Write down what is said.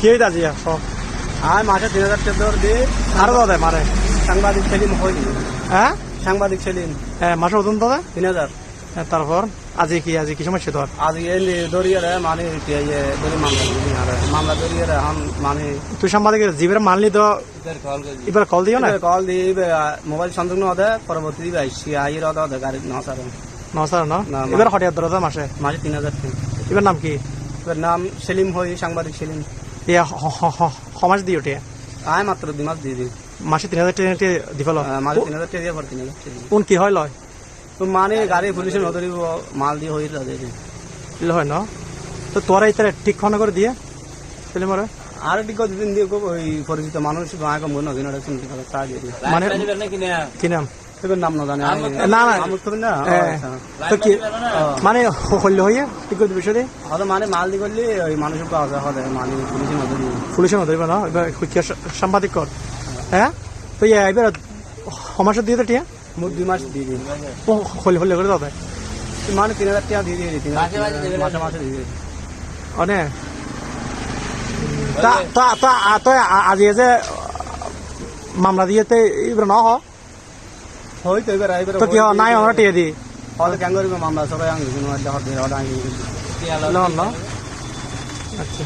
কি হইতে আজি সব আর মাসে তিন হাজার টাকা দিয়ে আরও দাদা মারে। সাংবাদিক সেলিম হই হ্যাঁ? সাংবাদিক সেলিম হ্যাঁ মাসে ওজন দাদা তিন হাজার। তারপর? আজি কি আজি কি সমস্যা তোর? আজ এলি দরিয়ে রে মানে ইয়ে দরি মামলা মামলা দরিয়ে রে এখন মানে তুই সাংবাদিকের জীবের মানলি তো? এবার কল দিও না? কল দিয়ে মোবাইল সংযোগ নদে পরবর্তী দিবে আইসি আইয়ের অদে অদে গাড়ি নসার। নমস্কার ন? এবার হঠাৎ ধরো মাসে। মাসে তিন হাজার এবার নাম কি? এবার নাম সেলিম হই সাংবাদিক সেলিম। ইয়া হ- হ- হ- সমাজ দিয়ে ওঠে আয় মাত্র দুই মাস দিয়ে দিই মাসে তিন হাজার টাকা দিফল মাসে তিন হাজার টাকা দিয়ে তিন হাজার কোন কি হয় লয়? তো মানে গাড়ি পুলিশের নদরি মাল দিয়ে হয়ে যাবে ইল হয় ন? তো তোরা ইতারে ঠিক ক্ষণ করে দিয়ে ছেলে মরে আর ঠিক দুদিন দিয়ে খুব ওই পরিচিত মানুষ গায়ে কম নদী নদী শুনতে পারে তা দিয়ে মানে কি নাম? এবার নাম না জানে না, না। হ্যাঁ। তো কি মানে হইলে হইয়ে? দিবে সেটি মানে মাল দিয়ে করলে ওই মানুষ পাওয়া যায় হবে মানে পুলিশের মধ্যে না? এবার সাংবাদিক কর। হ্যাঁ? তো ইয়ে এবার সমাজের দিয়ে তো টিয়া। দুই মাস দিয়ে দিই ও হলে হলে করে দাদা। মানে তিন হাজার টাকা দিয়ে দিয়ে দিই তিন হাজার মাসে মাসে দিয়ে অনে তা তা তা তো আজি যে মামলা দিয়েতে এবার ন হ হয়তো এবার এবার তো কি হ নাই আমরা টিয়া দি হয়তো ক্যাং মামলা সবাই আঙ্গি কোনো আঙ্গি ন আচ্ছা।